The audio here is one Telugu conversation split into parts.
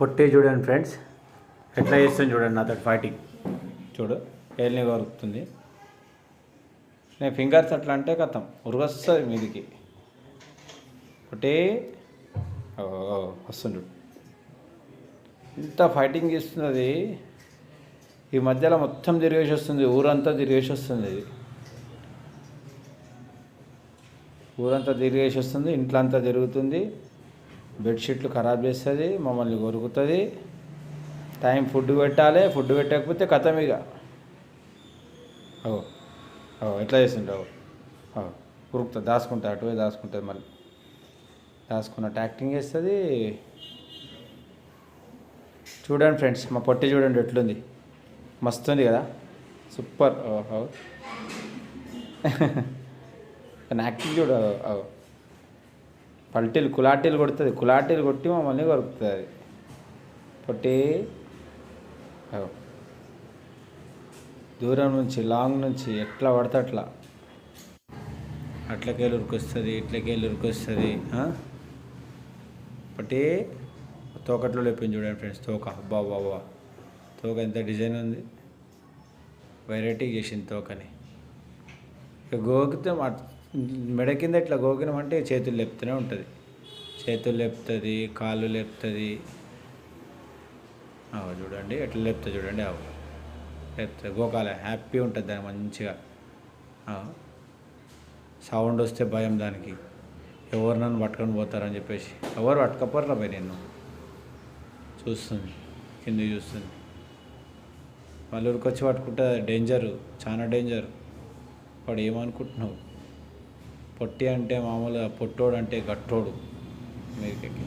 పొట్టే చూడండి ఫ్రెండ్స్. ఎట్లా చేస్తుంది చూడండి నాతో ఫైటింగ్ చూడు ఏళ్ళని కొరుకుతుంది నేను ఫింగర్స్ అట్లా అంటే కథం. ఉరుగొస్తుంది మీదికి. ఒకటే వస్తుంది చూడు. ఇంత ఫైటింగ్ చేస్తున్నది. ఈ మధ్యలో మొత్తం తిరిగేసి వస్తుంది. ఊరంతా తిరిగేసి వస్తుంది. ఇది ఊరంతా తిరిగేసి వస్తుంది. ఇంట్లో అంతా తిరుగుతుంది. బెడ్షీట్లు ఖరాబ్ చేస్తుంది మమ్మల్ని కొరుకుతుంది. టైం ఫుడ్ పెట్టాలి ఫుడ్ పెట్టకపోతే కథం ఇక. ఓ ఓ ఎట్లా చేస్తుంటావు ఓ ఉరుకుతుంది దాచుకుంటా అటువే దాచుకుంటుంది మళ్ళీ. దాచుకున్నట్టు యాక్టింగ్ చేస్తుంది. చూడండి ఫ్రెండ్స్ మా పొట్టి చూడండి ఎట్లుంది. మస్తు ఉంది కదా? సూపర్. ఓహో యాక్టింగ్ చూడ ఓ. పల్టీలు కులాటీలు కొడుతుంది. కులాటీలు కొట్టి మమ్మల్ని కొరుకుతుంది. అది పొట్టి దూరం నుంచి లాంగ్ నుంచి ఎట్లా పడితే అట్లా. అట్లకేళ్ళు ఉరికొస్తుంది ఇట్లకేళ్ళు ఉరికొస్తుంది పొట్టి. తోకట్లో లేపింది చూడండి ఫ్రెండ్స్ తోక. అబ్బా బాబా తోక ఎంత డిజైన్ ఉంది. వెరైటీ చేసింది తోకని. ఇక గోకితే మా మెడ కింద ఇట్లా గోకినామంటే చేతులు లేపుతూనే ఉంటుంది. చేతులు లేపుతుంది కాళ్ళు లేపుతుంది. అవ చూడండి ఎట్లా లేపుతుంది చూడండి అవ లేపుతుంది గోకాల హ్యాపీ ఉంటుంది దాని మంచిగా. సౌండ్ వస్తే భయం దానికి. ఎవరు నన్ను పట్టుకొని పోతారని చెప్పేసి. ఎవరు పట్టుకపోర్రా పోయి నిన్ను? చూస్తుంది కింద చూస్తుంది. వాళ్ళు వచ్చి పట్టుకుంటే డేంజరు చాలా డేంజర్ వాడు ఏమనుకుంటున్నావు? పొట్టి అంటే మామూలుగా పొట్టోడు అంటే గట్టోడు. మీదకెక్కి.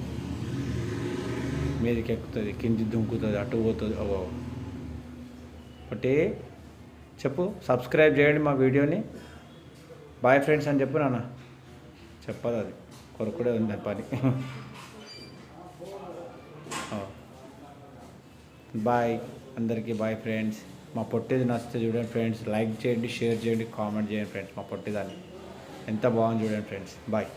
మీదకి ఎక్కుతుంది కింది దుంకుతుంది అటు పోతుంది. ఓ పొట్టి చెప్పు సబ్స్క్రైబ్ చేయండి మా వీడియోని. బాయ్ ఫ్రెండ్స్ అని చెప్పు నాన్న. చెప్పదు అది. కొరకుడే ఉంది పని. బాయ్. అందరికీ బాయ్ ఫ్రెండ్స్. మా పొట్టిది నచ్చితే చూడండి ఫ్రెండ్స్. లైక్ చేయండి షేర్ చేయండి కామెంట్ చేయండి ఫ్రెండ్స్. మా పొట్టిదాన్ని. ఎంత బాగుంది చూడండి ఫ్రెండ్స్ బాయ్